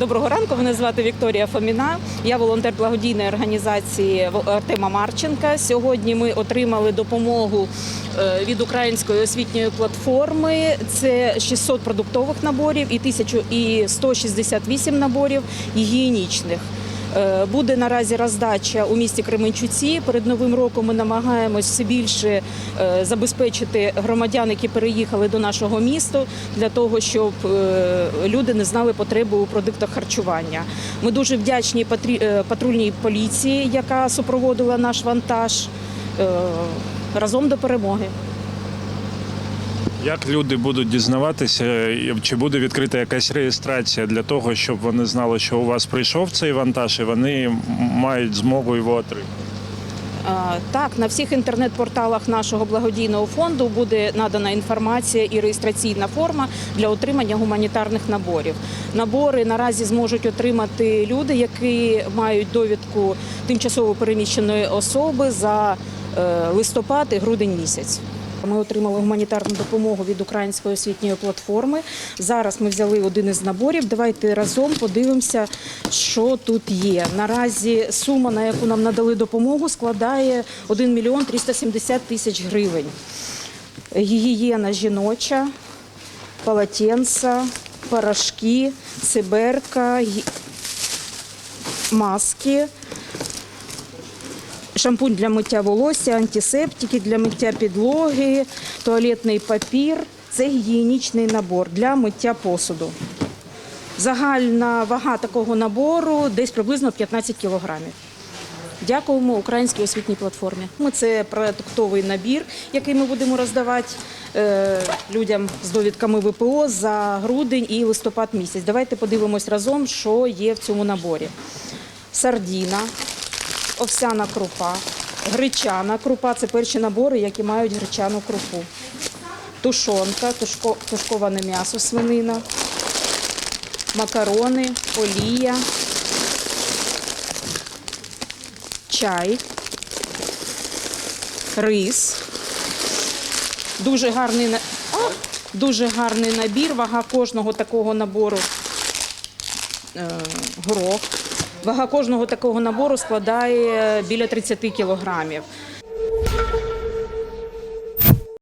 Доброго ранку. Мене звати Вікторія Фоміна. Я волонтер благодійної організації Артема Марченка. Сьогодні ми отримали допомогу е, від української освітньої платформи. Це 600 продуктових наборів і 1000 і 168 наборів гігієнічних. Е, Буде наразі роздача у місті Кременчуці. Перед новим роком ми намагаємось все більше е, забезпечити громадян, які переїхали до нашого міста, для того, щоб е, люди не знали потреби у продуктах харчування. Ми дуже вдячні патрульній поліції, яка супроводила наш вантаж. Разом до перемоги. Як люди будуть дізнаватися, чи буде відкрита якась реєстрація для того, щоб вони знали, що у вас прийшов цей вантаж, і вони мають змогу його отримати? Так, на всіх інтернет-порталах нашого благодійного фонду буде надана інформація і реєстраційна форма для отримання гуманітарних наборів. Набори наразі зможуть отримати люди, які мають довідку тимчасово переміщеної особи за е, листопад і грудень місяць. Ми отримали гуманітарну допомогу від української освітньої платформи. Зараз ми взяли один із наборів. Давайте разом подивимося, що тут є. Наразі сума, на яку нам надали допомогу, складає 1 мільйон 370 тисяч гривень. Гігієна жіноча, полотенца, порошки, циберка, маски. Шампунь для миття волосся, антисептики для миття підлоги, туалетний папір. Це гігієнічний набор для миття посуду. Загальна вага такого набору десь приблизно 15 кілограмів. Дякуємо українській освітній платформі. Ми це продуктовий набір, який ми будемо роздавати е, людям з довідками ВПО за грудень і листопад місяць. Давайте подивимось разом, що є в цьому наборі. Сардіна, овсяна крупа, гречана крупа це перші набори, які мають гречану крупу. Тушонка, тушко, тушковане м'ясо, свинина, макарони, олія, чай, рис. Дуже гарний, а, дуже гарний набір. Вага кожного такого набору е, горох. Вага кожного такого набору складає е, біля 30 кілограмів.